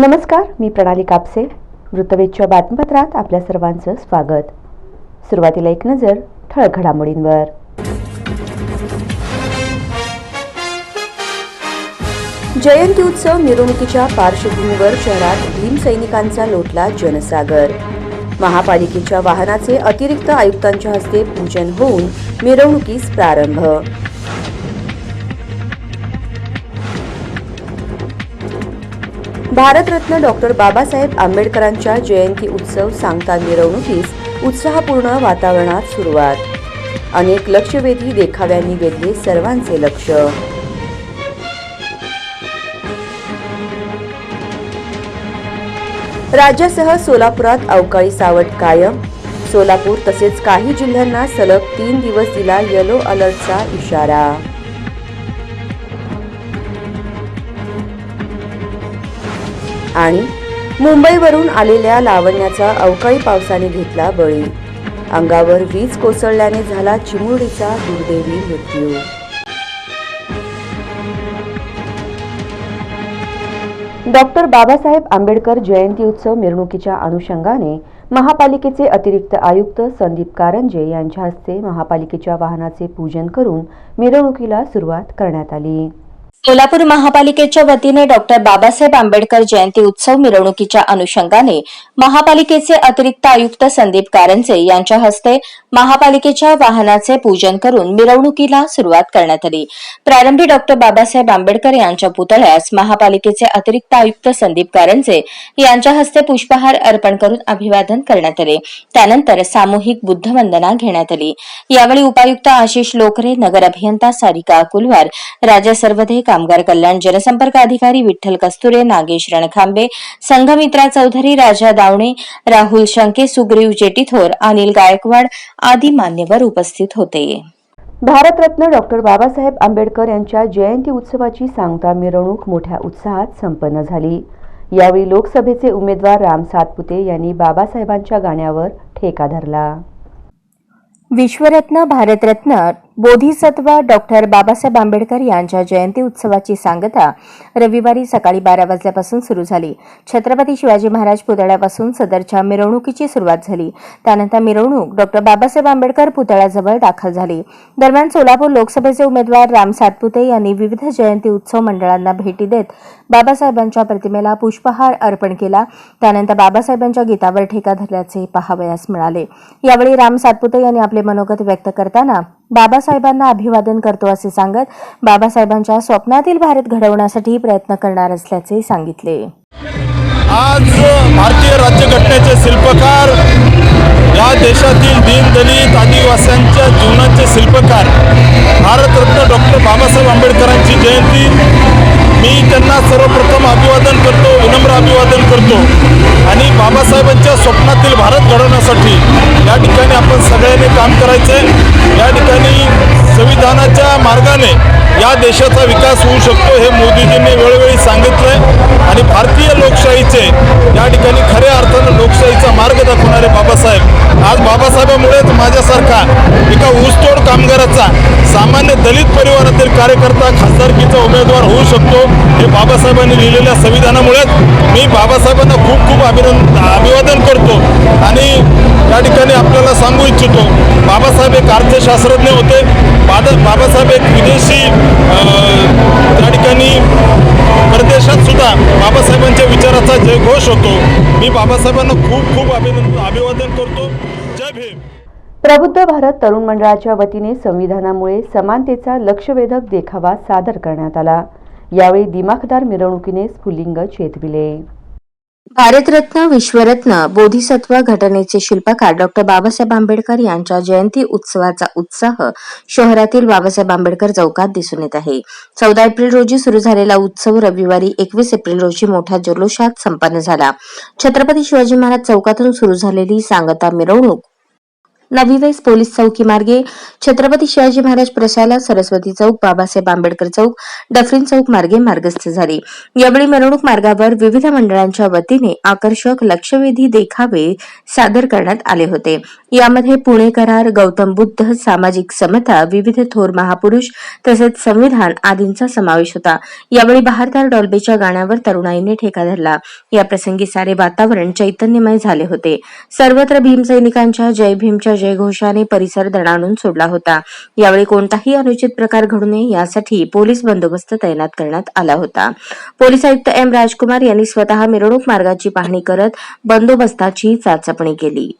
नमस्कार मी प्रणाली कापसे. वृत्तवेधच्या बातमीपत्रात आपल्या सर्वांचं स्वागत. सुरुवातीला एक नजर ठळक घडामोडींवर. जयंती उत्सव मिरवणुकीच्या पार्श्वभूमीवर शहरात भीमसैनिकांचा लोटला जनसागर. महापालिकेच्या वाहनाचे अतिरिक्त आयुक्तांच्या हस्ते पूजन होऊन मिरवणुकीस प्रारंभ. भारतरत्न डॉक्टर बाबासाहेब आंबेडकरांच्या जयंती उत्सव सांगता मिरवणुकीस उत्साहपूर्ण वातावरणात सुरुवात. अनेक लक्षवेधी देखाव्यांनी वेधले सर्वांचे लक्ष. राज्यासह सोलापुरात अवकाळी सावट कायम. सोलापूर तसेच काही जिल्ह्यांना सलग तीन दिवस दिला येलो अलर्टचा इशारा. आणि मुंबईवरून आलेल्या लावण्याचा अवकाळी पावसाने घेतला बळी. अंगावर वीज कोसळल्याने झाला चिमुरडीचा दुर्दैवी मृत्यू. डॉक्टर बाबासाहेब आंबेडकर जयंती उत्सव मिरवणुकीच्या अनुषंगाने महापालिकेचे अतिरिक्त आयुक्त संदीप कारंजे यांच्या हस्ते महापालिकेच्या वाहनाचे पूजन करून मिरवणुकीला सुरुवात करण्यात आली. सोलापूर महापालिकेच्या वतीने डॉक्टर बाबासाहेब आंबेडकर जयंती उत्सव मिरवणुकीच्या अनुषंगाने महापालिकेचे अतिरिक्त आयुक्त संदीप कारंजे यांच्या हस्ते महापालिकेच्या वाहनाचे पूजन करून मिरवणुकीला सुरुवात करण्यात आली. प्रारंभी डॉक्टर बाबासाहेब आंबेडकर यांच्या पुतळ्यास महापालिकेचे अतिरिक्त आयुक्त संदीप कारंजे यांच्या हस्ते पुष्पहार अर्पण करून अभिवादन करण्यात आले. त्यानंतर सामूहिक बुद्धवंदना घेण्यात आली. यावेळी उपायुक्त आशिष लोकरे नगर अभियंता सारिका कुलवार राजा सर्वधे कामगार कल्याण जनसंपर्क अधिकारी विठ्ठल कस्तुरे नागेश रणखांबे संघमित्रा चौधरी राजा दावणे राहुल शंके सुग्रीव जेटीथोर अनिल गायकवाड आदी मान्यवर उपस्थित होते. भारतरत्न डॉक्टर बाबासाहेब आंबेडकर यांच्या जयंती उत्सवाची सांगता मिरवणूक मोठ्या उत्साहात संपन्न झाली. यावेळी लोकसभेचे उमेदवार राम सातपुते यांनी बाबासाहेबांच्या गाण्यावर ठेका धरला. विश्वरत्न भारतरत्न बोधिसत्व डॉक्टर बाबासाहेब आंबेडकर यांच्या जयंती उत्सवाची सांगता रविवारी सकाळी बारा वाजल्यापासून सुरू झाली. छत्रपती शिवाजी महाराज पुतळ्यापासून सदरच्या मिरवणुकीची सुरुवात झाली. त्यानंतर मिरवणूक डॉक्टर बाबासाहेब आंबेडकर पुतळ्याजवळ दाखल झाली. दरम्यान सोलापूर लोकसभेचे उमेदवार राम सातपुते यांनी विविध जयंती उत्सव मंडळांना भेटी देत बाबासाहेबांच्या प्रतिमेला पुष्पहार अर्पण केला. त्यानंतर बाबासाहेबांच्या गीतावर ठेका धरल्याचे पाहावयास मिळाले. यावेळी राम सातपुते यांनी आपले मनोगत व्यक्त करताना बाबासाहेबांना अभिवादन करतो असे सांगत बाबासाहेबांच्या स्वप्नातील भारत घडवण्यासाठी प्रयत्न करणार असल्याचे सांगितले. आज भारतीय राज्यघटनेचे शिल्पकार या देशातील दीनदलित आदिवासींच्या जीवनाचे शिल्पकार भारतरत्न डॉक्टर बाबासाहेब आंबेडकरांची जयंती मी त्यांना सर्वप्रथम अभिवादन करतो विनम्र अभिवादन करतो. आणि बाबासाहेबांच्या स्वप्नातील भारत घडवण्यासाठी या ठिकाणी आपण सगळ्यांनी काम करायचं. आहे या ठिकाणी संविधानाच्या मार्गाने या देशाचा विकास होऊ शकतो हे मोदीजींनी वेळोवेळी सांगितलंय. आणि भारतीय लोकशाहीचे या ठिकाणी खऱ्या अर्थानं लोकशाहीचा मार्ग दाखवणारे बाबासाहेब. आज बाबासाहेबामुळेच माझ्यासारखा एका ऊसतोड कामगाराचा कार्यकर्ता खासदारकीचा उमेदवार होऊ शकतो हे बाबासाहेबांनी लिहिलेल्या संविधानामुळेच. मी बाबासाहेबांना खूप खूप अभिनंदन अभिवादन करतो आणि या ठिकाणी आपल्याला सांगू इच्छितो बाबासाहेब एक अर्थशास्त्रज्ञ होते. बादा बाबासाहेब एक विदेशी त्या ठिकाणी परदेशात सुद्धा बाबासाहेबांच्या विचाराचा जयघोष होतो. मी बाबासाहेबांना खूप खूप अभिनंदन अभिवादन करतो. जय भीम. प्रबुद्ध भारत तरुण मंडळाच्या वतीने संविधानामुळे समानतेचा लक्षवेधक देखावा सादर करण्यात आला. यावेळी दिमाखदार मिरवणुकीने स्फुलिंग चेतविले. भारतरत्न विश्वरत्न बोधिसत्व घटनेचे शिल्पकार डॉक्टर बाबासाहेब आंबेडकर यांच्या जयंती उत्सवाचा उत्साह शहरातील बाबासाहेब आंबेडकर चौकात दिसून येत आहे. चौदा एप्रिल रोजी सुरू झालेला उत्सव रविवारी एकवीस एप्रिल रोजी मोठ्या जल्लोषात संपन्न झाला. छत्रपती शिवाजी महाराज चौकातून सुरू झालेली सांगता मिरवणूक नवीवेस पोलीस चौकी मार्गे छत्रपती शिवाजी महाराज प्रशाला सरस्वती चौक बाबासाहेब आंबेडकर चौक डफरीन चौक मार्गे मार्गस्थ झाली. यावेळी मिरवणूक मार्गावर विविध मंडळांच्या वतीने आकर्षक लक्षवेधी देखावे सादर करण्यात आले होते. यामध्ये पुणे करार गौतम बुद्ध सामाजिक समता विविध थोर महापुरुष तसेच संविधान आदींचा समावेश होता. यावेळी बहारदार डॉल्बेच्या गाण्यावर तरुणाईने ठेका धरला. या प्रसंगी सारे वातावरण चैतन्यमय झाले होते. सर्वत्र भीमसैनिकांच्या जय भीमच्या जयघोषाने परिसर दणाणून सोडला होता. यावेळी कोणताही अनुचित प्रकार घडू नये यासाठी पोलीस बंदोबस्त तैनात करण्यात आला होता. पोलीस आयुक्त एम राजकुमार यांनी स्वतः मिरवणूक मार्गाची पाहणी करत बंदोबस्ताची चाचपणी केली.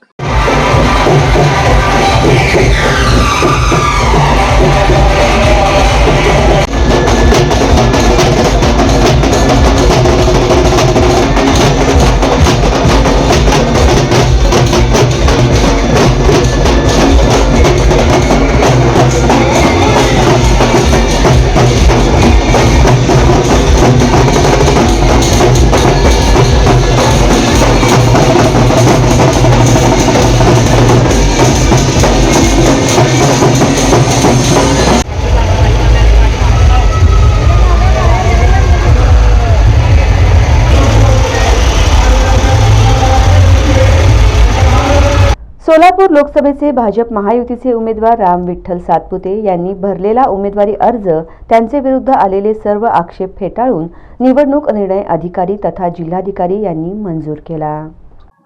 लातूर लोकसभेचे भाजप महायुतीचे उमेदवार राम विठ्ठल सातपुते यांनी भरलेला उमेदवारी अर्ज त्यांचे विरुद्ध आलेले सर्व आक्षेप फेटाळून निवडणूक निर्णय अधिकारी तथा जिल्हाधिकारी यांनी मंजूर केला.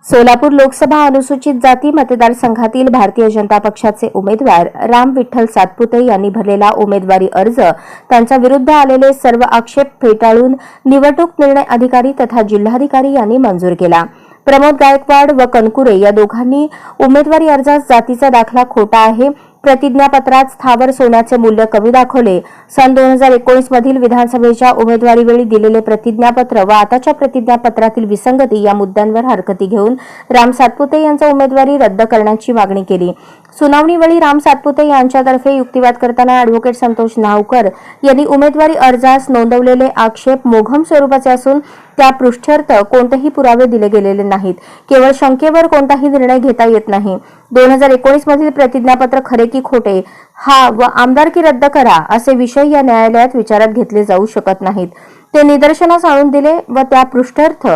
सोलापूर लोकसभा अनुसूचित जाती मतदारसंघातील भारतीय जनता पक्षाचे उमेदवार राम विठ्ठल सातपुते यांनी भरलेला उमेदवारी अर्ज त्यांच्या विरुद्ध आलेले सर्व आक्षेप फेटाळून निवडणूक निर्णय अधिकारी तथा जिल्हाधिकारी यांनी मंजूर केला. प्रमोद गायकवाड व कनकुरे या दोघांनी उमेदवारी अर्जात जातीचा दाखला खोटा आहे. प्रतिज्ञापत्रात स्थावर सोन्याचे मूल्य कमी दाखवले. सन दोन हजार एकोणीस मधील विधानसभेच्या उमेदवारीवेळी दिलेले प्रतिज्ञापत्र व आताच्या प्रतिज्ञापत्रातील विसंगती या मुद्द्यांवर हरकती घेऊन राम सातपुते यांचा उमेदवारी रद्द करण्याची मागणी केली. सुनावणीवेळी राम सातपुते यांच्यातर्फे युक्तिवाद करताना अॅडव्होकेट संतोष नावकर यांनी उमेदवारी अर्जास नोंदवलेले आक्षेप मोघम स्वरूपाचे असून त्या पृष्ठर्थ कोणतेही पुरावे दिले गेलेले नाहीत. केवळ शंकेवर कोणताही निर्णय घेता येत नाही. दोन हजार एकोणीस मधील प्रतिज्ञापत्र खरे की खोटे. हा व आमदारकी रद्द करा असे विषय या न्यायालयात विचारात घेतले जाऊ शकत नाहीत. ते निदर्शनास आणून दिले व त्या पृष्ठार्थ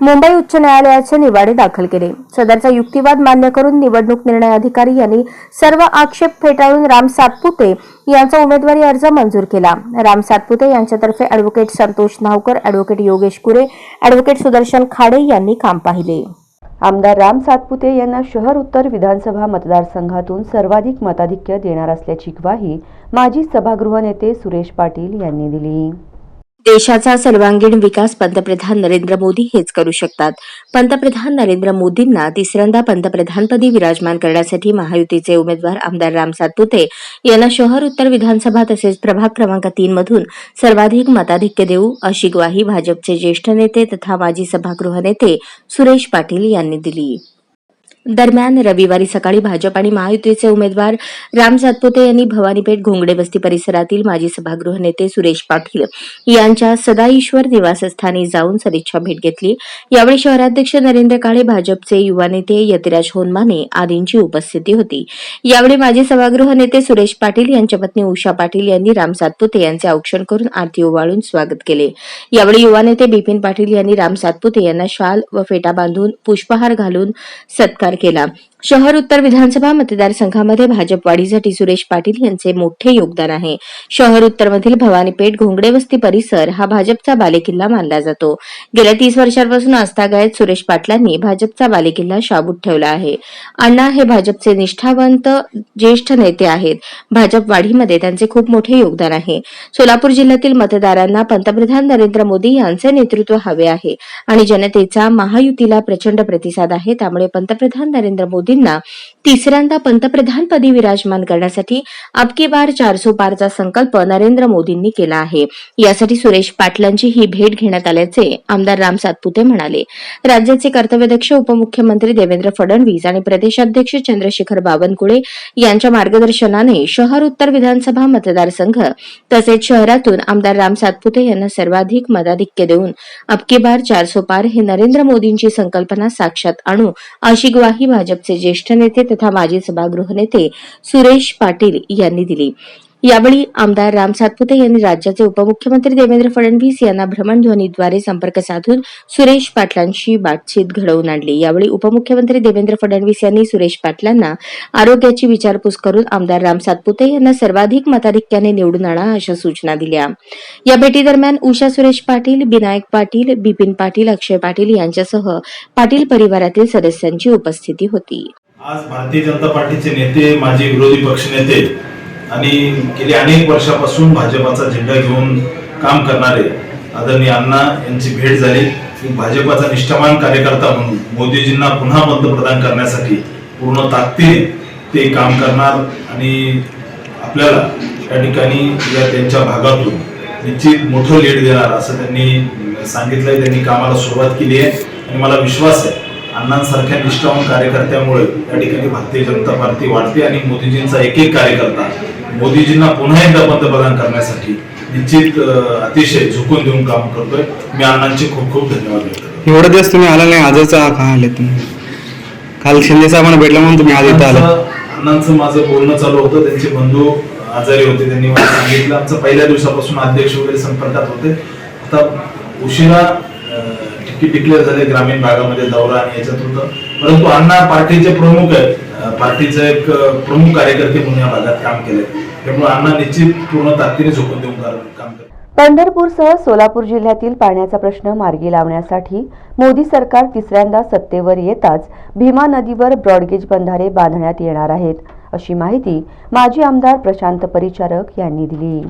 मुंबई उच्च न्यायालयाचे निवाडे दाखल केले. सदरचा युक्तिवाद मान्य करून निवडणूक निर्णय अधिकारी यांनी सर्व आक्षेप फेटाळून राम सातपुते यांचा उमेदवारी अर्ज मंजूर केला. राम सातपुते यांच्यातर्फे advocate Santosh Navkar advocate Yogesh Kure advocate Sudarshan Khade यांनी काम पाहिले. आमदार राम सातपुते यांना शहर उत्तर विधानसभा मतदारसंघातून सर्वाधिक मताधिक्य देणार असल्याची ग्वाही माजी सभागृह नेते सुरेश पाटील यांनी दिली. देशाचा सर्वांगीण विकास पंतप्रधान नरेंद्र मोदी हेच करू शकतात. पंतप्रधान नरेंद्र मोदींना तिसऱ्यांदा पंतप्रधानपदी विराजमान करण्यासाठी महायुतीचे उमेदवार आमदार राम सातपुते यांना शहर उत्तर विधानसभा तसेच प्रभाग क्रमांक तीन मधून सर्वाधिक मताधिक्य देऊ अशी ग्वाही भाजपचे ज्येष्ठ नेते तथा माजी सभागृह नेते सुरेश पाटील यांनी दिली. दरम्यान रविवारी सकाळी भाजप आणि महायुतीचे उमेदवार राम सातपुते यांनी भवानीपेठ घोंगडे वस्ती परिसरातील माजी सभागृह नेते सुरेश पाटील यांच्या सदाईश्वर निवासस्थानी जाऊन सदिच्छा भेट घेतली. यावेळी शहराध्यक्ष नरेंद्र काळे भाजपचे युवा नेते यतिराज होनमाने आदींची उपस्थिती होती. यावेळी माजी सभागृह नेते सुरेश पाटील यांच्या पत्नी उषा पाटील यांनी राम सातपुते यांचे औक्षण करून आरती ओवाळून स्वागत केले. यावेळी युवा नेते बिपिन पाटील यांनी राम सातपुते यांना शाल व फेटा बांधून पुष्पहार घालून सत्कार केला शहर उत्तर विधानसभा मतदारसंघामध्ये भाजप वाढीसाठी सुरेश पाटील यांचे मोठे योगदान आहे. शहर उत्तरमधील भवानीपेठ घोंगडेवस्ती परिसर हा भाजपचा बालेकिल्ला मानला जातो. गेल्या तीस वर्षांपासून आस्थागायत सुरेश पाटलांनी भाजपचा बालेकिल्ला शाबूत ठेवला आहे. अण्णा हे भाजपचे निष्ठावंत ज्येष्ठ नेते आहेत. भाजप वाढीमध्ये त्यांचे खूप मोठे योगदान आहे. सोलापूर जिल्ह्यातील मतदारांना पंतप्रधान नरेंद्र मोदी यांचे नेतृत्व हवे आहे. आणि जनतेचा महायुतीला प्रचंड प्रतिसाद आहे त्यामुळे पंतप्रधान नरेंद्र मोदी मोदींना तिसऱ्यांदा पंतप्रधानपदी विराजमान करण्यासाठी अबकी बार चारसो पारचा संकल्प नरेंद्र मोदींनी केला आहे. यासाठी सुरेश पाटलांची ही भेट घेण्यात आल्याचे आमदार राम सातपुते म्हणाले. राज्याचे कर्तव्यदक्ष उपमुख्यमंत्री देवेंद्र फडणवीस आणि प्रदेशाध्यक्ष चंद्रशेखर बावनकुळे यांच्या मार्गदर्शनाने शहर उत्तर विधानसभा मतदारसंघ तसेच शहरातून आमदार राम सातपुते यांना सर्वाधिक मताधिक्य देऊन अबकी बार चारसो पार हे नरेंद्र मोदींची संकल्पना साक्षात आणू अशी ग्वाही भाजपचे ज्येष्ठ नेते तथा माजी सभागृह नेते सुरेश पाटील यांनी दिली. यावेळी आमदार राम सातपुते यांनी राज्याचे उपमुख्यमंत्री देवेंद्र फडणवीस यांना भ्रमणध्वनीद्वारे संपर्क साधून सुरेश पाटलांशी बातचीत घडवून आणली. यावेळी उपमुख्यमंत्री देवेंद्र फडणवीस यांनी सुरेश पाटलांना आरोग्याची विचारपूस करून आमदार राम सातपुते यांना सर्वाधिक मताधिक्याने निवडून आणा अशा सूचना दिल्या. या भेटीदरम्यान उषा सुरेश पाटील विनायक पाटील बिपिन पाटील अक्षय पाटील यांच्यासह पाटील परिवारातील सदस्यांची उपस्थिती होती. आज भारतीय जनता पार्टीचे नेते माजी विरोधी पक्षनेते आणि गेली अनेक वर्षापासून भाजपाचा झेंडा घेऊन काम करणारे आदरणीय अण्णा यांची भेट झाली. भाजपाचा निष्ठावान कार्यकर्ता म्हणून मोदीजींना पुन्हा पंतप्रधान करण्यासाठी पूर्ण ताकदीने ते काम करणार आणि आपल्याला या ठिकाणी या त्यांच्या भागातून निश्चित मोठं लीड देणार असं त्यांनी सांगितलंय. त्यांनी कामाला सुरुवात केली आहे आणि मला विश्वास आहे अण्णांसारख्या निष्ठावान कार्यकर्त्यामुळे या ठिकाणी भारतीय जनता पार्टी वाढते आणि मोदीजींचा एक एक कार्यकर्ता मोदीजींना पुन्हा एकदा पंतप्रधान करण्यासाठी निश्चित अतिशय झुकून देऊन काम करतोय. मी अण्णांचे खूप खूप धन्यवाद एवढे दिवस तुम्ही आला नाही आजच का आले तुम्ही? काल शिंदे साहेबांना भेटला म्हणून तुम्ही आज इथं आला. अण्णांचं माझं बोलणं चालू होतं. त्यांचे बंधू आजारी होते त्यांनी मला सांगितलं. आमचं पहिल्या दिवसापासून अध्यक्ष वगैरे संपर्कात होते. आता उशिरा की डिक्लेअर झाले ग्रामीण भागामध्ये दौरा आणि याच्यात होतं परंतु अण्णा पार्टीचे प्रमुख आहेत. पार्टीचे एक प्रमुख कार्यकर्ते म्हणून या भागात काम केले त्यामुळे अण्णा निश्चित पूर्ण ताकदीने झोकून देऊन काम काम करतात पंढरपूरसह सोलापूर जिल्ह्यातील पाण्याचा प्रश्न मार्गी लावण्यासाठी मोदी सरकार तिसऱ्यांदा सत्तेवर येताच भीमा नदीवर ब्रॉडगेज बंधारे बांधण्यात येणार आहेत अशी माहिती माजी आमदार प्रशांत परिचारक यांनी दिली.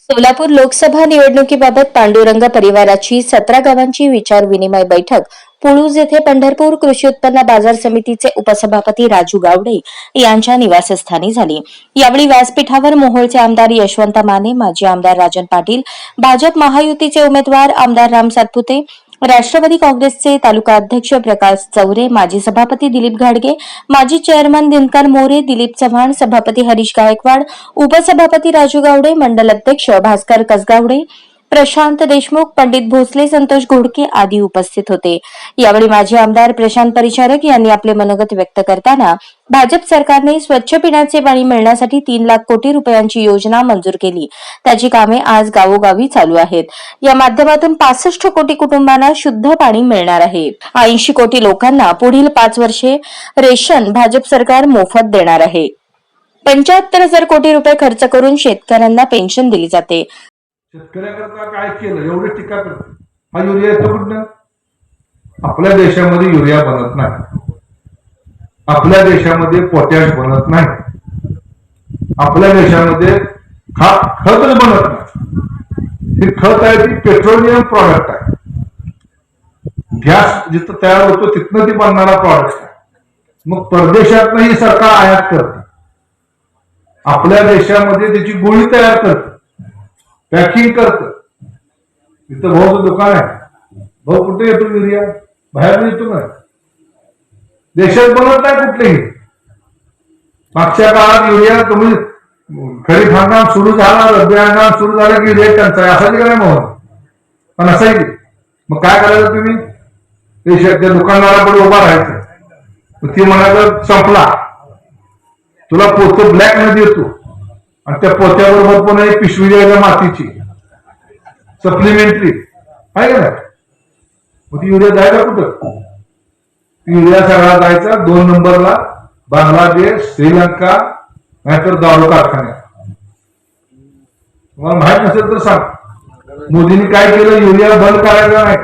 सोलापूर लोकसभा निवडणुकीबाबत पांडुरंग परिवाराची सतरा गावांची विचार विनिमय बैठक पुळूज येथे पंढरपूर कृषी उत्पन्न बाजार समितीचे उपसभापती राजू गावडे यांच्या निवासस्थानी झाली. यावेळी व्यासपीठावर मोहोळचे आमदार यशवंत माने माजी आमदार राजन पाटील भाजप महायुतीचे उमेदवार आमदार राम सातपुते राष्ट्रवादी काँग्रेसचे तालुका अध्यक्ष प्रकाश चौरे माजी सभापती दिलीप घाडगे माजी चेअरमन दिनकर मोरे दिलीप चव्हाण सभापती हरीश गायकवाड उपसभापती राजू गावडे मंडल अध्यक्ष भास्कर कसगावडे प्रशांत देशमुख पंडित भोसले संतोष घोडके आदी उपस्थित होते. यावेळी माजी आमदार प्रशांत परिचारक यांनी आपले मनोगत व्यक्त करताना भाजप सरकारने स्वच्छ पिण्याचे पाणी मिळण्यासाठी तीन लाख कोटी रुपयांची योजना मंजूर केली. त्याची कामे आज गावोगावी चालू आहेत. या माध्यमातून पासष्ट कोटी कुटुंबांना शुद्ध पाणी मिळणार आहे. ऐंशी कोटी लोकांना पुढील पाच वर्षे रेशन भाजप सरकार मोफत देणार आहे. पंच्याहत्तर हजार कोटी रुपये खर्च करून शेतकऱ्यांना पेन्शन दिली जाते. शेतकऱ्याकरता काय केलं? एवढी टीका करते. हा युरिया येतो कुठनं? आपल्या देशामध्ये युरिया बनत नाही. आपल्या देशामध्ये पोटॅश बनत नाही. आपल्या देशामध्ये खा बनत नाही. ही खत आहे ती पेट्रोलियम प्रॉडक्ट आहे. गॅस जिथं तयार होतो तिथनं ती बनणारा प्रॉडक्ट आहे. मग परदेशातनं ही सरकार आयात करते. आपल्या देशामध्ये त्याची गोळी तयार करते. पॅकिंग करत. इथं भाऊचं दुकान आहे. भाऊ कुठे येतो युरिया बाहेर येतो ना. देशात बनत नाही कुठलेही. मागच्या काळात युरिया तुम्ही खरीप हंगाम सुरू झाला रब्बी हंगाम सुरू झाला की रेट टंचाई असायची का नाही मोहन पण असायची. मग काय करायचं तुम्ही? देशात त्या उभा राहायचं. ती म्हणायचं संपला. तुला पोचतो ब्लॅकमध्ये येतो. आणि त्या पोत्याबरोबर पण एक पिशवी द्यायला मातीची. सप्लिमेंटरी आहे का मग ती युरिया जायला कुठं? युरिया सगळा जायचा दोन नंबरला बांगलादेश श्रीलंका नाहीतर दारू कारखान्यात. तुम्हाला माहीत नसेल तर सांग. मोदींनी काय केलं? युरिया बंद करायचा नाही.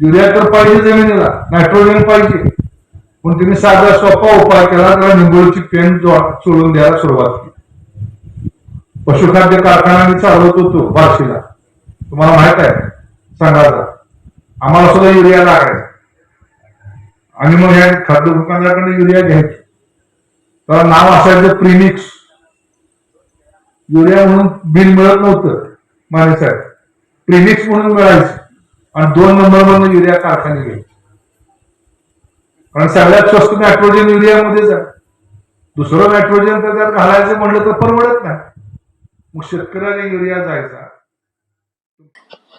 युरिया तर पाहिजे जमिनीला नायट्रोजन पाहिजे. पण तिने साधा सोपा उपाय केला त्याला निंबोळीची पेंट सोडून द्यायला सुरुवात केली. पशुखाद्य कारखाना मी चालवत होतो बार्शीला. तुम्हाला माहीत आहे? सांगायचं आम्हाला सुद्धा युरिया लागायचा. आणि मग या खाद्य दुकानदाराकडे युरिया घ्यायची. त्याला नाव असायचं प्रिमिक्स. युरिया म्हणून बिल मिळत नव्हतं माने साहेब. प्रिमिक्स म्हणून मिळायचं. आणि दोन नंबर म्हणून युरिया कारखाने घ्यायचे. कारण सगळ्यात स्वस्त नायट्रोजन युरियामध्येच आहे दुसरं नायट्रोजन तर त्यात घालायचं म्हटलं तर परवडत नाही. मग शेतकऱ्याने युरिया जायचा.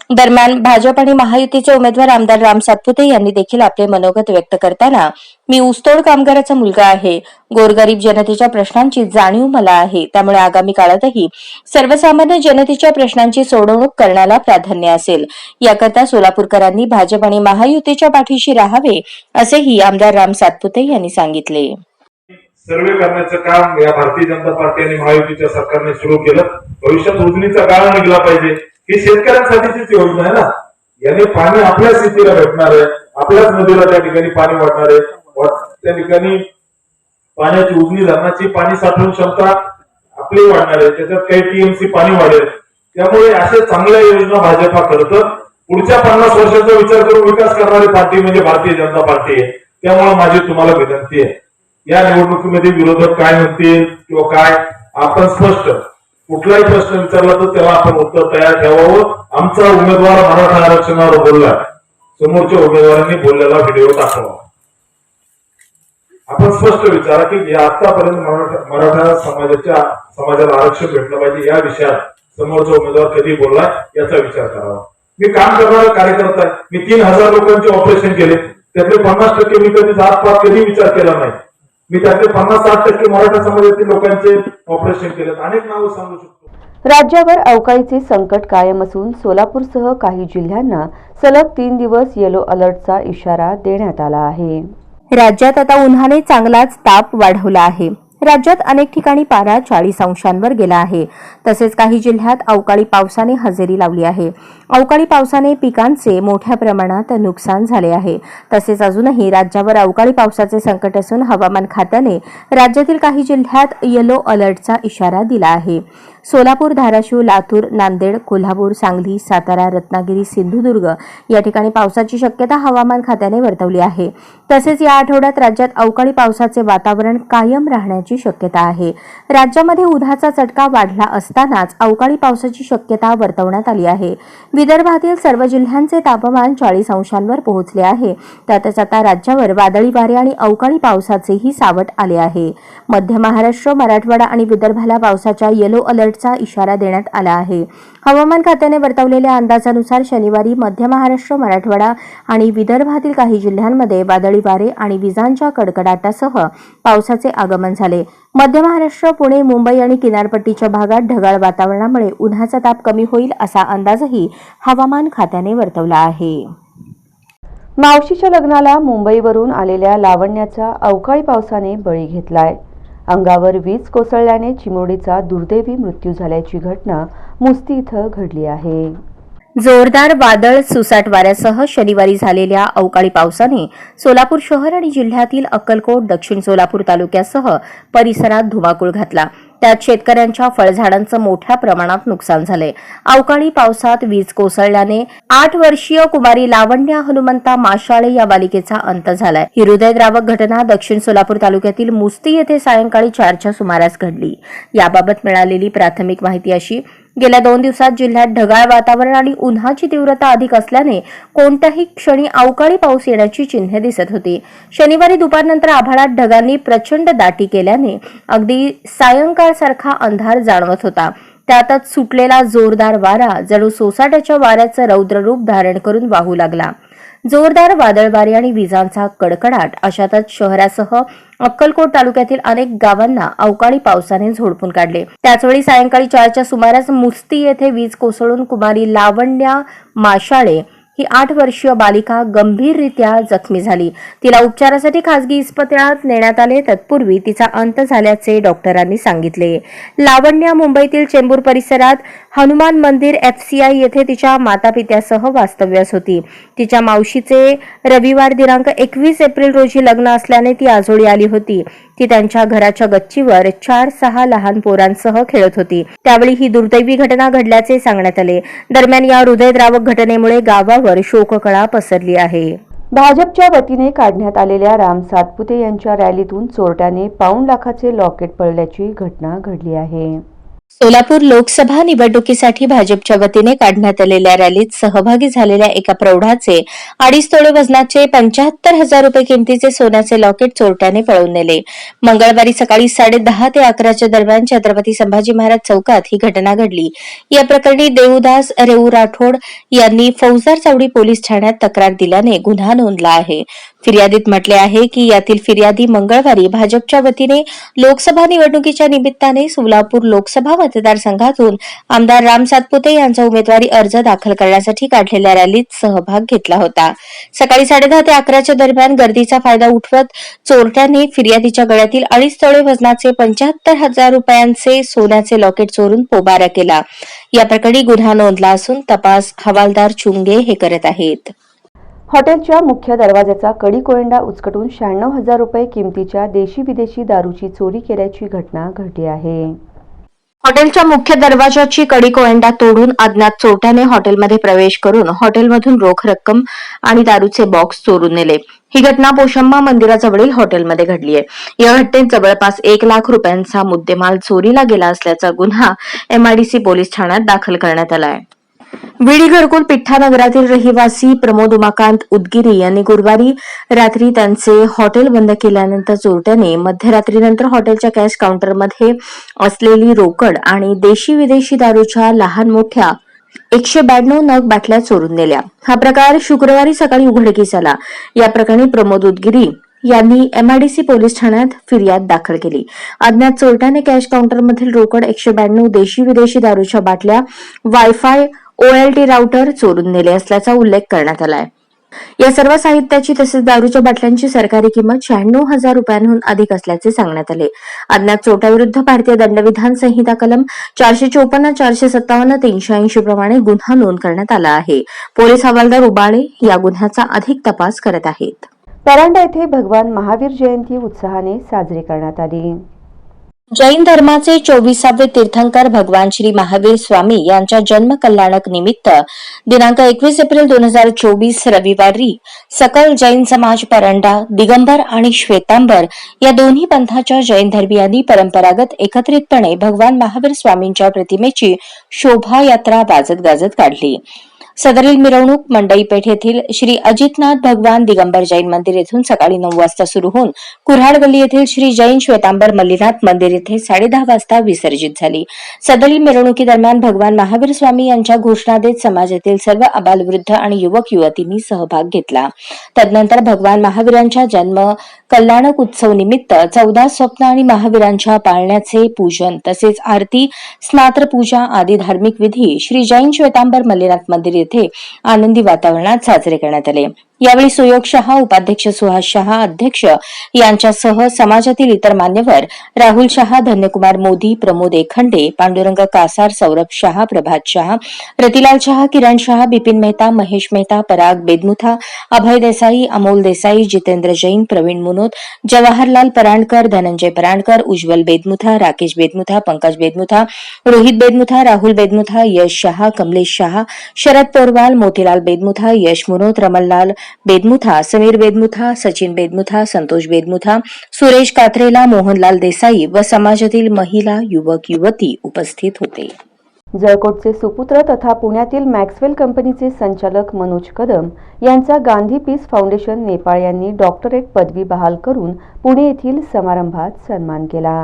दरम्यान भाजप आणि महायुतीचे उमेदवार आमदार राम सातपुते यांनी देखील आपले मनोगत व्यक्त करताना मी ऊसतोड कामगाराचा मुलगा आहे. गोरगरीब जनतेच्या प्रश्नांची जाणीव मला आहे. त्यामुळे आगामी काळातही सर्वसामान्य जनतेच्या प्रश्नांची सोडवणूक करण्याला प्राधान्य असेल. याकरता सोलापूरकरांनी भाजप आणि महायुतीच्या पाठीशी राहावे असेही आमदार राम सातपुते यांनी सांगितले. सर्वे करण्याचं काम या भारतीय जनता पार्टी आणि महायुतीच्या सरकारने सुरू केलं. भविष्यात उजनीचा काळ निघला पाहिजे. ही शेतकऱ्यांसाठीचीच योजना आहे ना? याने पाणी आपल्या शेतीला भेटणार आहे. आपल्याच नदीला त्या ठिकाणी पाणी वाढणार आहे. त्या ठिकाणी पाण्याची उजनी धरणाची पाणी साठवण क्षमता आपली वाढणार आहे. त्याच्यात काही टीएमसी पाणी वाढेल. त्यामुळे अशा चांगल्या योजना भाजपा करतं. पुढच्या पन्नास वर्षाचा विचार करून विकास करणारी पार्टी म्हणजे भारतीय जनता पार्टी आहे. त्यामुळे माझी तुम्हाला विनंती आहे. या निवडणुकीमध्ये विरोधक काय म्हणतील किंवा काय? आपण स्पष्ट कुठलाही प्रश्न विचारला तर त्याला आपण उत्तर तयार ठेवावं. आमचा उमेदवार मराठा आरक्षणावर बोलला समोरच्या उमेदवारांनी बोललेला व्हिडिओ दाखवा. आपण स्पष्ट विचारा की आतापर्यंत मराठा मराठा समाजाच्या समाजाला आरक्षण भेटलं पाहिजे या विषयात समोरचा उमेदवार कधी बोलला याचा विचार करावा. मी काम करणारा कार्यकर्ता आहे. मी तीन हजार लोकांचे ऑपरेशन केले. त्यातले पन्नास टक्के मी कधी जात पात कधी विचार केला नाही. मी त्यातले पन्नास साठ टक्के मराठा समाजातील लोकांचे ऑपरेशन केले अनेक नावं सांगू शकतो. राज्यावर अवकाळीचे संकट कायम असून सोलापूरसह काही जिल्ह्यांना सलग तीन दिवस येलो अलर्टचा इशारा देण्यात आला आहे. राज्यात आता उन्हाने चांगलाच ताप वाढवला आहे. राज्यात अनेक ठिकाणी पारा चाळीस अंशांवर गेला आहे. तसेच काही जिल्ह्यात अवकाळी पावसाने हजेरी लावली आहे. अवकाळी पावसाने पिकांचे मोठ्या प्रमाणात नुकसान झाले आहे. तसेच अजूनही राज्यावर अवकाळी पावसाचे संकट असून हवामान खात्याने राज्यातील काही जिल्ह्यात येलो अलर्टचा इशारा दिला आहे. सोलापूर धाराशिव लातूर नांदेड कोल्हापूर सांगली सातारा रत्नागिरी सिंधुदुर्ग या ठिकाणी पावसाची शक्यता हवामान खात्याने वर्तवली आहे. तसेच या आठवड्यात राज्यात अवकाळी पावसाचे वातावरण कायम राहण्याची शक्यता आहे. राज्यामध्ये उधाचा चटका वाढला असतानाच अवकाळी पावसाची शक्यता वर्तवण्यात आली आहे. विदर्भातील सर्व जिल्ह्यांचे तापमान चाळीस अंशांवर पोहोचले आहे. त्यातच आता राज्यावर वादळी वारे आणि अवकाळी पावसाचेही सावट आले आहे. मध्य महाराष्ट्र मराठवाडा आणि विदर्भाला पावसाच्या येलो अलर्टचा इशारा देण्यात आला आहे. हवामान खात्याने वर्तवलेल्या अंदाजानुसार शनिवारी मध्य महाराष्ट्र मराठवाडा आणि विदर्भातील काही जिल्ह्यांमध्ये वादळी वारे आणि विजांच्या कडकडाटासह पावसाचे आगमन झाले. मध्य महाराष्ट्र पुणे मुंबई आणि किनारपट्टीच्या भागात ढगाळ वातावरणामुळे उन्हाचा ताप कमी होईल असा अंदाजही हवामान खात्याने वर्तवला आहे. मावशीच्या लग्नाला मुंबईवरून आलेल्या लावण्याचा अवकाळी पावसाने बळी घेतलाय. अंगावर वीज कोसळल्याने चिमुरडीचा दुर्दैवी मृत्यू झाल्याची घटना मुस्ती इथं घडली आहे. जोरदार वादळ सुसाट वाऱ्यासह शनिवारी झालेल्या अवकाळी पावसाने सोलापूर शहर आणि जिल्ह्यातील अक्कलकोट दक्षिण सोलापूर तालुक्यासह परिसरात धुमाकूळ घातला. त्यात शेतकऱ्यांच्या फळझाडांचं मोठ्या प्रमाणात नुकसान झालंय. अवकाळी पावसात वीज कोसळल्याने आठ वर्षीय कुमारी लावण्या हनुमंता माशाळे या बालिकेचा अंत झालाय. ही हृदयद्रावक घटना दक्षिण सोलापूर तालुक्यातील मुस्ती येथे सायंकाळी चारच्या सुमारास घडली. याबाबत मिळालेली प्राथमिक माहिती अशी गेल्या दोन दिवसात जिल्ह्यात ढगाळ वातावरण आणि उन्हाची तीव्रता अधिक असल्याने कोणत्याही क्षणी अवकाळी पाऊस येण्याची चिन्हे दिसत होती. शनिवारी दुपारनंतर आभाळात ढगांनी प्रचंड दाटी केल्याने अगदी सायंकाळसारखा अंधार जाणवत होता. त्यातच सुटलेला जोरदार वारा जणू सोसाट्याच्या वाऱ्याचं रौद्ररूप धारण करून वाहू लागला. जोरदार वादळवारे आणि विजांचा कडकडाट अशातच शहरासह अक्कलकोट तालुक्यातील अनेक गावांना अवकाळी पावसाने झोडपून काढले. त्याचवेळी सायंकाळी चारच्या सुमारास मुस्ती येथे वीज कोसळून कुमारी लावण्या माशाळे ही आठ वर्षीय बालिका गंभीररित्या जखमी झाली. तिला उपचारासाठी खासगी इस्पितळात नेण्यात आले. तत्पूर्वी तिचा अंत झाल्याचे डॉक्टरांनी सांगितले. लावण्या मुंबईतील चेंबूर परिसरात हनुमान मंदिर एफसीआय येथे तिच्या मातापित्यासह वास्तव्यास होती. तिच्या मावशीचे रविवार दिनांक एकवीस एप्रिल रोजी लग्न असल्याने ती आजोळी आली होती. ती त्यांच्या घराच्या गच्चीवर चार सहा लहान पोरांसह खेळत होती. त्यावेळी ही दुर्दैवी घटना घडल्याचे सांगण्यात आले. दरम्यान या हृदयद्रावक घटनेमुळे गावावर शोककळा पसरली आहे. भाजपच्या वतीने काढण्यात आलेल्या राम सातपुते यांच्या रॅलीतून चोरट्याने पाऊण लाखाचे लॉकेट पळल्याची घटना घडली आहे. सोलापूर लोकसभा निवडणुकीसाठी भाजपच्या वतीने काढण्यात आलेल्या रॅलीत सहभागी झालेल्या एका प्रौढाचे अडीच तोळे वजनाचे पंचाहत्तर हजार रुपये किमतीचे सोन्याचे लॉकेट चोरट्याने पळवून नेले. मंगळवारी सकाळी साडे दहा ते अकराच्या दरम्यान छत्रपती संभाजी महाराज चौकात ही घटना घडली. या प्रकरणी देवदास रेऊ राठोड यांनी फौजदार चावडी पोलीस ठाण्यात तक्रार दिल्याने गुन्हा नोंदला आहे. फिर्यादीत म्हटले आहे की यातील फिर्यादी मंगळवारी भाजपच्या वतीने लोकसभा निवडणुकीच्या निमित्ताने सोलापूर लोकसभा मतदारसंघातून आमदार राम सातपुते यांचा उमेदवारी अर्ज दाखल करण्यासाठी काढलेल्या रॅलीत सहभाग घेतला होता. सकाळी साडेदहा ते अकराच्या दरम्यान गर्दीचा फायदा उठवत चोरट्यांनी फिर्यादीच्या गळ्यातील अडीच तळे वजनाचे पंचाहत्तर हजार रुपयांचे सोन्याचे लॉकेट चोरून पोबारा केला. या प्रकरणी गुन्हा नोंदला असून तपास हवालदार चुंगे हे करत आहेत. हॉटेलच्या मुख्य दरवाजाचा कडी कोयंडा उचकटून शहाण्णव हजार रुपये किमतीच्या देशी विदेशी दारूची चोरी केल्याची घटना घडली आहे. हॉटेलच्या मुख्य दरवाजाची कडी कोयंडा तोडून अज्ञात चोरट्याने हॉटेलमध्ये प्रवेश करून हॉटेलमधून रोख रक्कम आणि दारूचे बॉक्स चोरून नेले. ही घटना पोशंबा मंदिराजवळील हॉटेलमध्ये घडली आहे. या घटनेत जवळपास एक लाख रुपयांचा मुद्देमाल चोरीला गेला असल्याचा गुन्हा एमआयडीसी पोलीस ठाण्यात दाखल करण्यात आला आहे. विडी घरकुल पिठ्ठा नगरातील रहिवासी प्रमोद उमाकांत उदगिरी यांनी गुरुवारी रात्री त्यांचे हॉटेल बंद केल्यानंतर चोरट्याने मध्यरात्रीनंतर हॉटेलच्या कॅश काउंटरमध्ये असलेली रोकड आणि देशी विदेशी दारूच्या लहान मोठ्या एकशे ब्याण्णव नग बाटल्या चोरून नेल्या. हा प्रकार शुक्रवारी सकाळी उघडकीस आला. या प्रकरणी प्रमोद उदगिरी यांनी एमआयडीसी पोलीस ठाण्यात फिर्याद दाखल केली. अज्ञात चोरट्याने कॅश काउंटरमधील रोकड एकशे ब्याण्णव देशी विदेशी दारूच्या बाटल्या वायफाय ओएलटी राउटर चोरून नेले असल्याचा उल्लेख करण्यात आला आहे या सर्व साहित्याची तसेच दारूच्या बाटल्यांची सरकारी किंमत शहाण्णव हजार रुपयांहून अधिक असल्याचे सांगण्यात आले. अज्ञात चोरट्याविरुद्ध भारतीय दंडविधान संहिता कलम चारशे चोपन्न चारशे सत्तावन्न तीनशे ऐंशी प्रमाणे गुन्हा नोंद करण्यात आला आहे. पोलीस हवालदार उबाळे या गुन्ह्याचा अधिक तपास करत आहेत. परांडा येथे भगवान महावीर जयंती उत्साहाने साजरी करण्यात आली. जैन धर्माचे चोवीसावे तीर्थंकर भगवान श्री महावीर स्वामी यांच्या जन्म कल्याणक निमित्त दिनांक एकवीस एप्रिल दोन हजार चोवीस रविवारी सकल जैन समाज परंडा दिगंबर आणि श्वेतांबर या दोन्ही पंथाच्या जैन धर्मियांनी परंपरागत एकत्रितपणे भगवान महावीर स्वामींच्या प्रतिमेची शोभायात्रा वाजत गाजत काढली. सदरील मिरवणूक मंडई पेठ येथील श्री अजितनाथ भगवान दिगंबर जैन मंदिर येथून सकाळी नऊ वाजता सुरू होऊन कुऱ्हाड गल्ली येथील श्री जैन श्वेतांबर मल्लीनाथ मंदिर येथे साडेदहा वाजता विसर्जित झाली. सदरील मिरवणुकीदरम्यान भगवान महावीर स्वामी यांच्या घोषणा देत समाजातील सर्व अबालवृद्ध आणि युवक युवतींनी सहभाग घेतला. तदनंतर भगवान महावीरांच्या जन्म कल्याणक उत्सव निमित्त चौदा स्वप्न आणि महावीरांच्या पाळण्याचे पूजन तसेच आरती स्नात्र पूजा आदी धार्मिक विधी श्री जैन श्वेतांबर मल्लीनाथ मंदिर येथे आनंदी वातावरणात साजरे करण्यात आले. यावेळी सुयोग शहा उपाध्यक्ष सुहास शहा अध्यक्ष यांच्यासह समाजातील इतर मान्यवर राहुल शहा धन्यकुमार मोदी प्रमोद एखंडे पांडुरंग कासार सौरभ शहा प्रभात शहा रतिलाल शहा किरण शहा बिपिन मेहता महेश मेहता पराग बेदमुथा अभय देसाई अमोल देसाई जितेंद्र जैन प्रवीण मुनोत जवाहरलाल परांडकर धनंजय परांडकर उज्ज्वल बेदमुथा राकेश बेदमुथा पंकज बेदमुथा रोहित बेदमुथा राहुल बेदमुथा यश शहा कमलेश शहा शरद पोरवाल मोतीलाल बेदमुथा यश मुनोत रमनलाल बेदमुथा समीर बेदमुथा सचिन बेदमुथा संतोष बेदमुथा सुरेश कात्रेला मोहनलाल देसाई व समाजातील महिला युवक युवती उपस्थित होते. जळकोटचे सुपुत्र तथा पुण्यातील मॅक्सवेल कंपनीचे संचालक मनोज कदम यांचा गांधी पीस फाउंडेशन नेपाळ यांनी डॉक्टरेट पदवी बहाल करून पुणे येथील समारंभात सन्मान केला.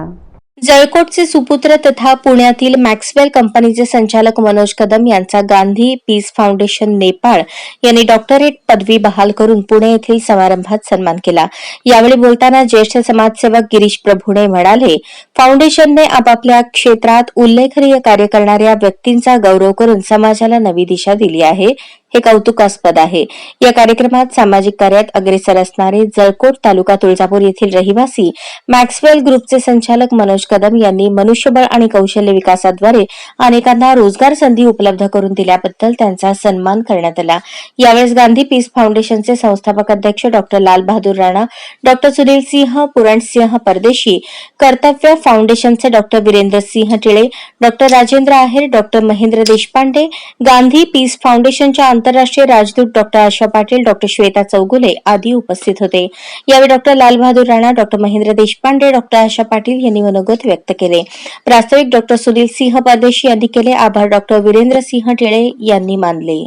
जळकोटचे सुपुत्र तथा पुण्यातील मॅक्सवेल कंपनीचे संचालक मनोज कदम यांचा गांधी पीस फाउंडेशन नेपाळ यांनी डॉक्टरेट पदवी बहाल करून पुणे येथील समारंभात सन्मान केला. यावेळी बोलताना ज्येष्ठ समाजसेवक गिरीश प्रभूणे म्हणाले फाउंडेशनने आपापल्या क्षेत्रात उल्लेखनीय कार्य करणाऱ्या व्यक्तींचा गौरव करून समाजाला नवी दिशा दिली आहे. हे कौतुकास्पद आहे. या कार्यक्रमात सामाजिक कार्यात अग्रेसर असणारे जळकोट तालुका तुळजापूर येथील रहिवासी मॅक्सवेल ग्रुपचे संचालक मनोज कदम यांनी मनुष्यबळ आणि कौशल्य विकासाद्वारे अनेकांना रोजगार संधी उपलब्ध करून दिल्याबद्दल त्यांचा सन्मान करण्यात आला. यावेळेस गांधी पीस फाउंडेशनचे संस्थापक अध्यक्ष डॉक्टर लालबहादूर राणा डॉक्टर सुनील सिंह पुरणसिंह परदेशी कर्तव्य फाउंडेशनचे doctor Virendra Singh Tile doctor Rajendra Aher doctor Mahendra Deshpande Gandhi peace फाउंडेशनच्या आंतरराष्ट्रीय राजदूत डॉक्टर आशा पाटील डॉक्टर श्वेता चौगुले आदी उपस्थित होते. यावेळी doctor Lalbahadur Rana doctor Mahendra Deshpande doctor Asha Patil यांनी मनोगत व्यक्त केले. प्रास्ताविक डॉक्टर सुनील सिंह परदेशी यांनी केले आभार डॉक्टर वीरेंद्र सिंह टिळे यांनी मानले.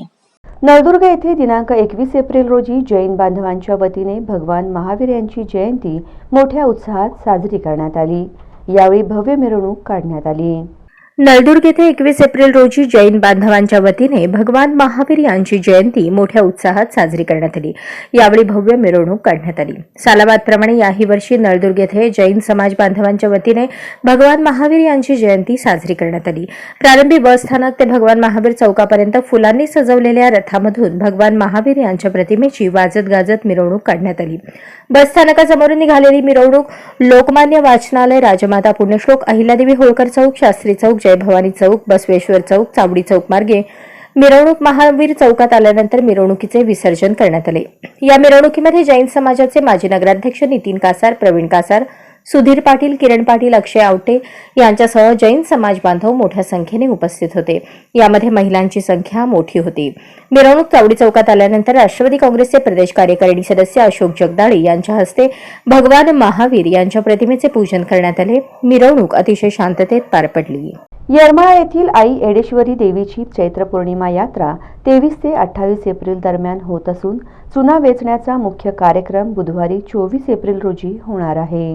नळदुर्ग येथे दिनांक एकवीस एप्रिल रोजी जैन बांधवांच्या वतीने भगवान महावीर यांची जयंती मोठ्या उत्साहात साजरी करण्यात आली. यावेळी भव्य मिरवणूक काढण्यात आली. नळदुर्ग येथे एकवीस एप्रिल रोजी जैन बांधवांच्या वतीने भगवान महावीर यांची जयंती मोठ्या उत्साहात साजरी करण्यात आली. यावेळी भव्य मिरवणूक काढण्यात आली. सालाबादप्रमाणे याही वर्षी नळदुर्ग येथे जैन समाज बांधवांच्या वतीने भगवान महावीर यांची जयंती साजरी करण्यात आली. प्रारंभी बस स्थानक ते भगवान महावीर चौकापर्यंत फुलांनी सजवलेल्या रथामधून भगवान महावीर यांच्या प्रतिमेची वाजत गाजत मिरवणूक काढण्यात आली. बस स्थानकासमोरून निघालेली मिरवणूक लोकमान्य वाचनालय राजमाता पुण्यश्लोक अहिल्यादेवी होळकर चौक शास्त्री चौक जय भवानी चौक बसवेश्वर चौक चावडी चौक मार्गे मिरवणूक महावीर चौकात आल्यानंतर मिरवणुकीचे विसर्जन करण्यात आले. या मिरवणुकीमध्ये जैन समाजाचे माजी नगराध्यक्ष नितीन कासार प्रवीण कासार सुधीर पाटील किरण पाटील अक्षय आवटे यांच्यासह जैन समाज बांधव मोठ्या संख्येने उपस्थित होते. यामध्ये महिलांची संख्या मोठी होती. मिरवणूक चावडी चौकात आल्यानंतर राष्ट्रवादी काँग्रेसचे प्रदेश कार्यकारिणी सदस्य अशोक जगदाळे यांच्या हस्ते भगवान महावीर यांच्या प्रतिमेचे पूजन करण्यात आले. मिरवणूक अतिशय शांततेत पार पडली. येरमाळा येथील आई एडेश्वरी देवीची चैत्र पौर्णिमा यात्रा तेवीस ते अठ्ठावीस एप्रिल दरम्यान होत असून चुना वेचण्याचा मुख्य कार्यक्रम बुधवारी चोवीस एप्रिल रोजी होणार आहे.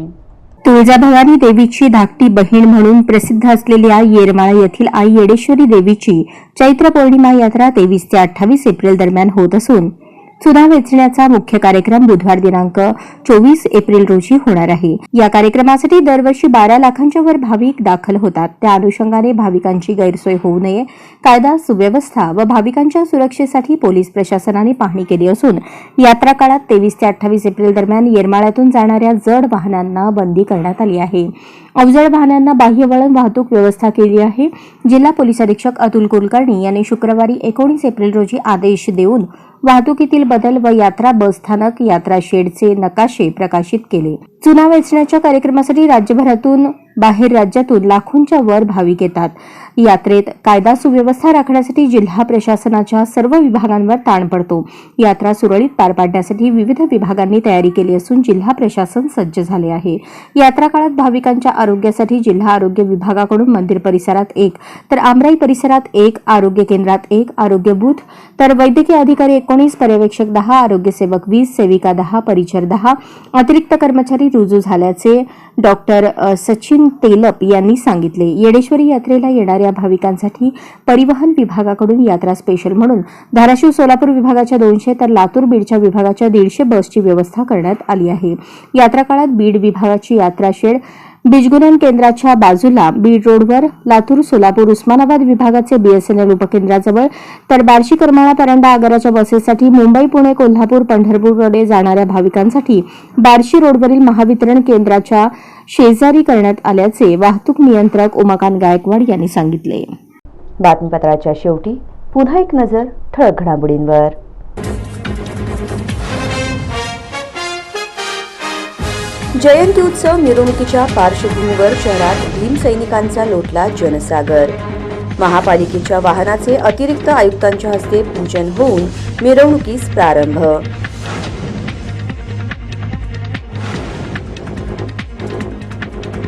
तुळजाभवानी देवीची धाकटी बहीण म्हणून प्रसिद्ध असलेल्या येरमाळा येथील आई येडेश्वरी देवीची चैत्र पौर्णिमा यात्रा तेवीस ते अठ्ठावीस एप्रिल दरम्यान होत असून चुना वेचण्याचा मुख्य कार्यक्रम बुधवार दिनांक चोवीस एप्रिल रोजी होणार आहे. या कार्यक्रमासाठी दरवर्षी बारा लाखांच्या वर भाविक दाखल होतात. त्या अनुषंगाने भाविकांची गैरसोय होऊ नये कायदा सुव्यवस्था व भाविकांच्या सुरक्षेसाठी पोलीस प्रशासनाने पाहणी केली असून यात्रा काळात तेवीस ते अठ्ठावीस एप्रिल दरम्यान येरमाळ्यातून जाणाऱ्या जड वाहनांना बंदी करण्यात आली आहे. अवजड वाहनांना बाह्य वळण वाहतूक व्यवस्था केली आहे. जिल्हा पोलीस अधीक्षक अतुल कुलकर्णी यांनी शुक्रवारी एकोणीस एप्रिल रोजी आदेश देऊन वाहतुकीतील बदल व यात्रा बस स्थानक यात्रा शेडचे नकाशे प्रकाशित केले. चुना वेचण्याच्या कार्यक्रमासाठी राज्यभरातून बाहेर राज्यातून लाखोंच्या वर भाविक येतात. यात्रेत कायदा सुव्यवस्था राखण्यासाठी जिल्हा प्रशासनाच्या सर्व विभागांवर ताण पडतो. यात्रा सुरळीत पार पाडण्यासाठी विविध विभागांनी तयारी केली असून जिल्हा प्रशासन सज्ज झाले आहे. यात्रा काळात भाविकांच्या आरोग्यासाठी जिल्हा आरोग्य विभागाकडून मंदिर परिसरात एक तर आमराई परिसरात एक आरोग्य केंद्रात एक आरोग्य बूथ तर वैद्यकीय अधिकारी एकोणीस पर्यवेक्षक दहा आरोग्य सेवक वीस सेविका दहा परिचर दहा अतिरिक्त कर्मचारी रुजू झाल्याचे डॉक्टर सचिन सचिन तेलप यांनी सांगितले येडेश्वरी यात्रेला येणाऱ्या भाविकांसाठी परिवहन विभागाकडून यात्रा स्पेशल म्हणून धाराशिव सोलापूर विभागाच्या दोनशे तर लातूर बीडच्या विभागाच्या दीडशे बसची व्यवस्था करण्यात आली आहे. यात्रा काळात बीड विभागाची यात्रा शेड बीजगुरण केंद्राच्या बाजूला बीड रोडवर लातूर सोलापूर उस्मानाबाद विभागाचे बीएसएनएल उपकेंद्राजवळ तर बार्शी करमाळा परंडा आगाराच्या बसेससाठी मुंबई पुणे कोल्हापूर पंढरपूरकडे जाणाऱ्या भाविकांसाठी बार्शी रोडवरील महावितरण केंद्राच्या शेजारी करण्यात आल्याचे वाहतूक नियंत्रक उमाकांत गायकवाड यांनी सांगितले. बातमीपत्राच्या शेवटी पुन्हा एक नजर ठळक घडामोडींवर. जयंती उत्सव मिरवणुकीच्या पार्श्वभूमीवर शहरात भीमसैनिकांचा लोटला जनसागर. महापालिकेच्या वाहनाचे अतिरिक्त आयुक्तांच्या हस्ते पूजन होऊन मिरवणुकीस प्रारंभ.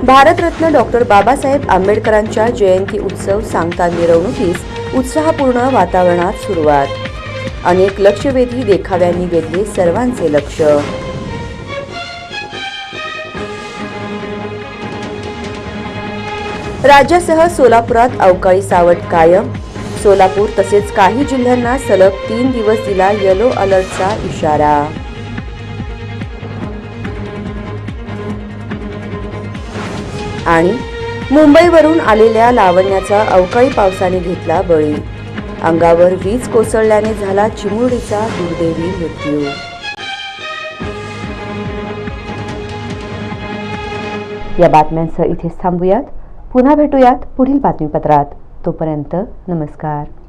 भारतरत्न डॉक्टर बाबासाहेब आंबेडकरांच्या जयंती उत्सव सांगता मिरवणुकीस उत्साहपूर्ण वातावरणात सुरुवात. अनेक लक्षवेधी देखाव्यांनी वेधले सर्वांचे लक्ष. राज्यासह सोलापुरात अवकाळी सावट कायम. सोलापूर तसेच काही जिल्ह्यांना सलग तीन दिवस दिला येलो अलर्टचा इशारा. आणि मुंबईवरून आलेल्या लावण्याचा अवकाळी पावसाने घेतला बळी. अंगावर वीज कोसळल्याने झाला चिमुरडीचा दुर्दैवी मृत्यू. या बातम्यांसह इथेच थांबूयात. पुन्हा भेटूयात पुढील बातमीपत्रात. तोपर्यंत नमस्कार.